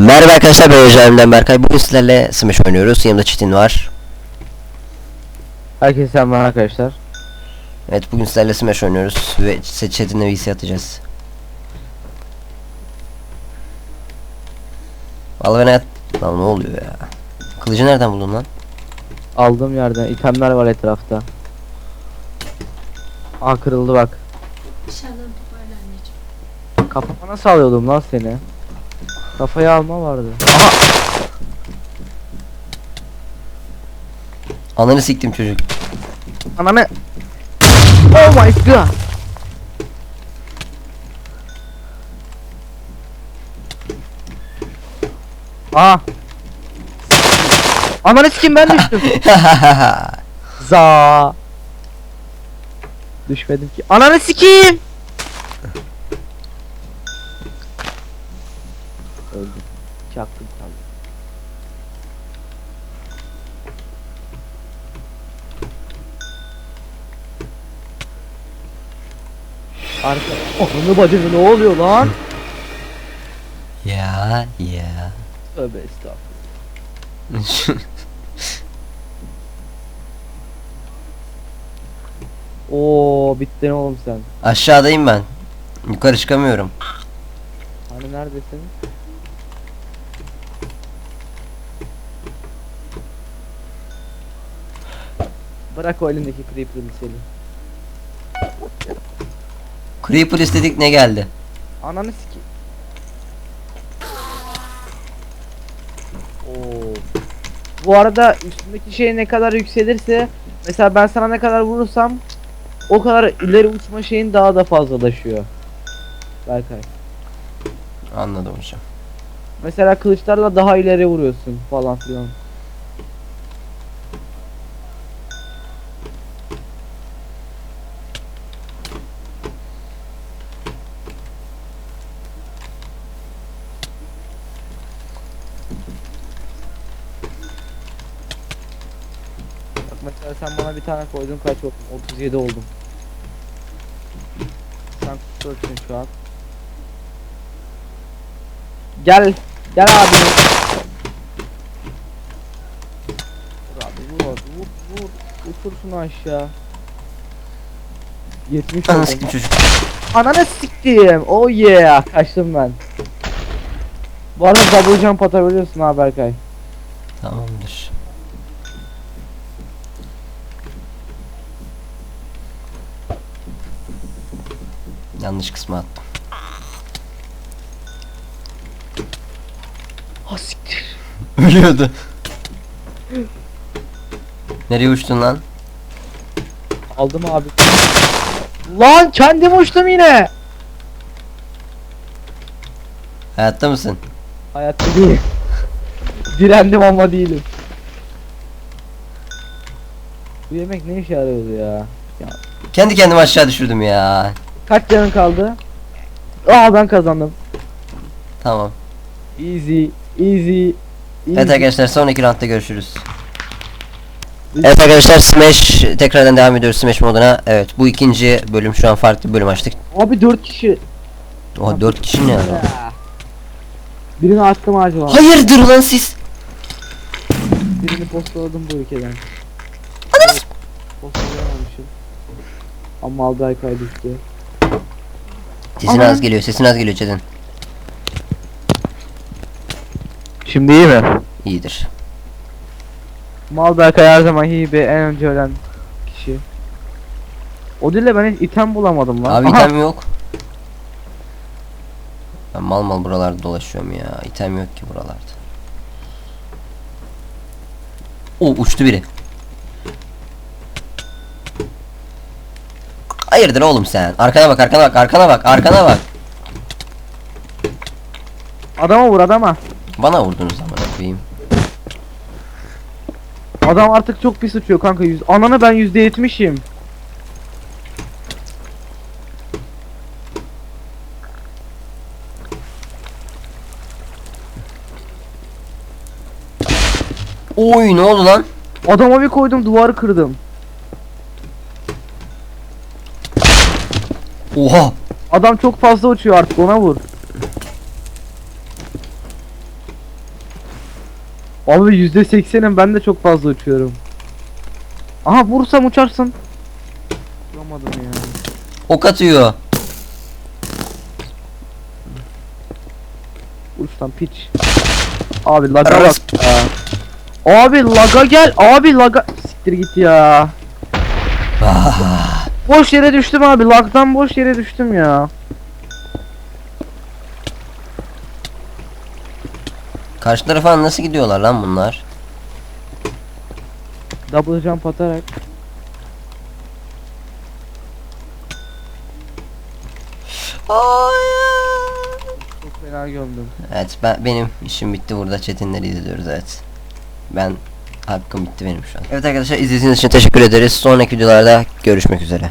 Merhaba arkadaşlar ben Ecem'den Berkay. Bugün sizlerle Smash oynuyoruz. Yanımda Çetin var. Herkese selamlar arkadaşlar. Evet bugün sizlerle Smash oynuyoruz ve size Çetin'le VC atacağız. Vallahi ben hayat... Lan ne oluyor ya? Kılıcı nereden buldun lan? Aldığım yerden itemler var etrafta. Aa kırıldı bak. Dışarıdan toparla anneciğim. Kafama nasıl alıyordum lan seni? Kafaya alma vardı. Ananı siktim çocuk. Ananı. Oh my god. Aa. Ananı sikim ben düştüm. Za. Düşmedim ki. Ananı sikeyim. Arka. Ananı bacını ne oluyor lan? ya ya. Tövbe estağfurullah. Oo bittin oğlum sen. Aşağıdayım ben. Yukarı çıkamıyorum. Hani neredesin? Bırak o elindeki creeper'ı seni. Creeper istedik ne geldi? Ananı siki. Oo. Bu arada üstündeki şey ne kadar yükselirse mesela ben sana ne kadar vurursam o kadar ileri uçma şeyin daha da fazlalaşıyor. Berkay. Anladım hocam. Mesela kılıçlarla daha ileri vuruyorsun falan filan. Mesela sen bana bir tane koydun kaç oldum? 37 oldum. Sen 44'sün şu an. Gel. Gel abi. Vur abi vur abi vur vur. Uçur şunu aşağı. 70 Ananı oldum. siktim çocuk. Ananı siktim. Oh yeah. Kaçtım ben. Bu arada double jump atabiliyorsun ha Berkay. Tamamdır. Yanlış kısma attım. Ha siktir. Ölüyordu. Nereye uçtun lan? Aldım abi. Lan kendim uçtum yine. Hayatta mısın? Hayatta değilim. Direndim ama değilim. Bu yemek ne işe yarıyordu ya? Kendi kendimi aşağı düşürdüm ya. Kaç canın kaldı? Aa ben kazandım. Tamam. Easy, easy, easy. Evet arkadaşlar sonraki roundda görüşürüz. Evet arkadaşlar Smash tekrardan devam ediyoruz Smash moduna. Evet bu ikinci bölüm şu an farklı bölüm açtık. Abi 4 kişi. Oha 4 kişi ne ya? Birini attım acaba. Hayırdır lan siz? Birini postaladım bu ülkeden. Postalayamamışım. Ama aldı ay düştü. Sesin Ana. az geliyor sesin az geliyor Çetin. Şimdi iyi mi? İyidir. Malberkay her zaman hibe en önce ölen kişi. O dille ben hiç item bulamadım lan. Abi Aha, item yok. Ben mal mal buralarda dolaşıyorum ya. İtem yok ki buralarda. O uçtu biri. Hayırdır oğlum sen? Arkana bak, arkana bak, arkana bak, arkana bak. Adama vur adama. Bana vurdunuz amına koyayım. Adam artık çok pis uçuyor kanka. Yüz... Ananı ben yüzde yetmişim. Oy ne oldu lan? Adama bir koydum duvarı kırdım. Oha. Adam çok fazla uçuyor artık ona vur. Abi yüzde seksenim ben de çok fazla uçuyorum. Aha vursam uçarsın. Vuramadım ya. Ok atıyor. Uçtan piç. Abi laga bak. Abi laga gel. Abi laga. Siktir git ya. Ah, Boş yere düştüm abi. Lagdan boş yere düştüm ya. Karşı tarafa nasıl gidiyorlar lan bunlar? Double jump atarak. Çok fena gömdüm. Evet ben benim işim bitti burada çetinleri izliyoruz evet. Ben hakkım bitti benim şu an. Evet arkadaşlar izlediğiniz için teşekkür ederiz. Sonraki videolarda görüşmek üzere.